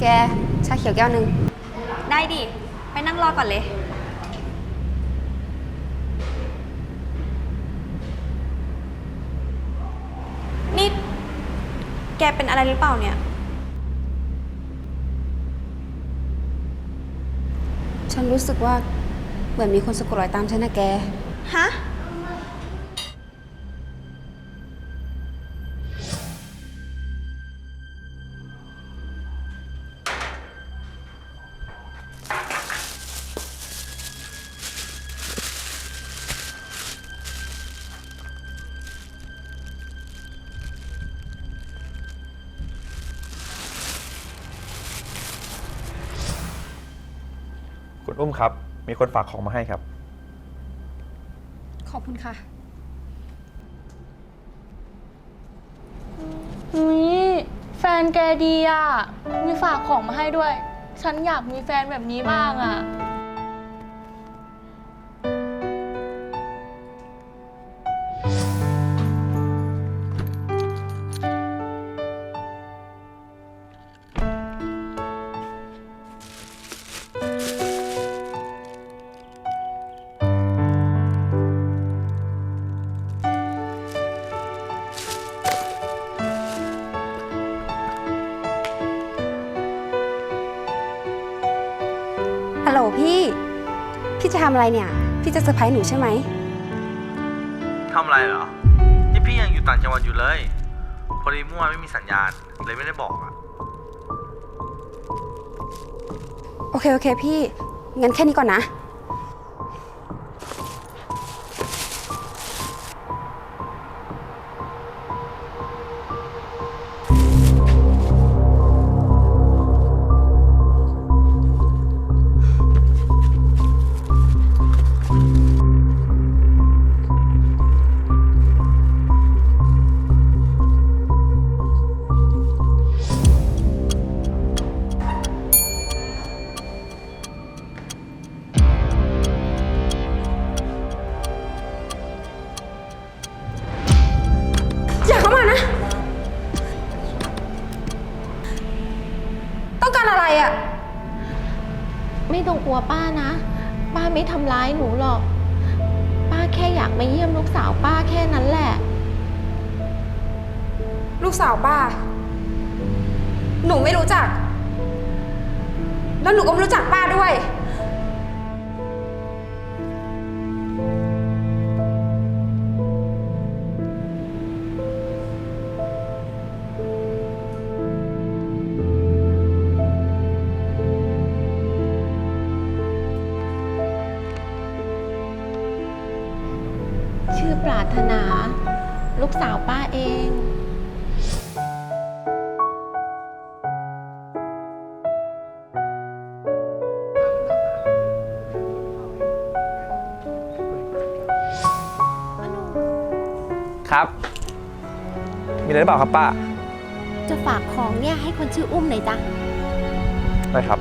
แก ชาเขียวแก้วหนึ่ง ได้ดิ ไปนั่งรอก่อนเลย นี่ แกเป็นอะไรหรือเปล่าเนี่ย ฉันรู้สึกว่าเหมือนมีคนสะกดรอยตามฉันนะแก ฮะ อุ้มครับ มีคนฝากของมาให้ครับ ขอบคุณค่ะ อุ้ยแฟนแกดีอะ มีฝากของมาให้ด้วย ฉันอยากมีแฟนแบบนี้บ้างอะ ฮัลโหลพี่ พี่จะทำอะไรเนี่ย พี่จะเซอร์ไพรส์หนูใช่ไหม ทำอะไรเหรอ นี่พี่ยังอยู่ต่างจังหวัดอยู่เลย พอดีเมื่อวานไม่มีสัญญาณ เลยไม่ได้บอกอะโอเค โอเคพี่ งั้นแค่นี้ก่อนนะ อย่าเข้ามานะ ต้องการอะไรอะ่ะ ไม่ต้องกลัวป้านะ ป้าไม่ทำร้ายหนูหรอก ป้าแค่อยากมาเยี่ยมลูกสาวป้าแค่นั้นแหละ ลูกสาวป้า หนูไม่รู้จัก แล้วหนูก็ไม่รู้จักป้าด้วยารถนา ลูกสาวป้าเองครับ มีอะไรหรือเปล่าครับป้า จะฝากของเนี่ยให้คนชื่ออุ้มหน่อยจ้ะได้ครับ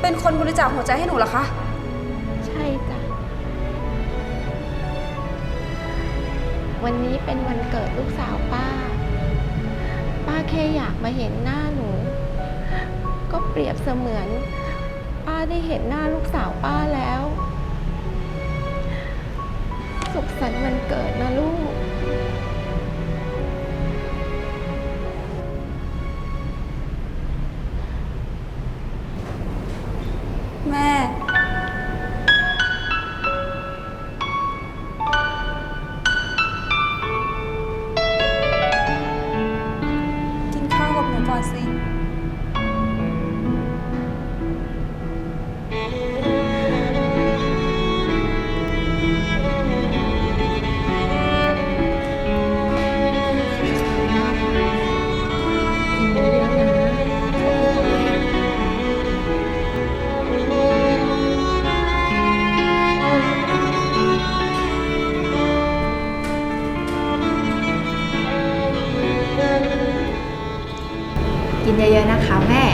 เป็นคนบริจาคหัวใจให้หนูเหรอคะ ใช่จ้ะ วันนี้เป็นวันเกิดลูกสาวป้า ป้าแค่อยากมาเห็นหน้าหนู ก็เปรียบเสมือน ป้าได้เห็นหน้าลูกสาวป้าแล้ว สุขสันต์วันเกิดนะลูก เยอะๆนะคะแม่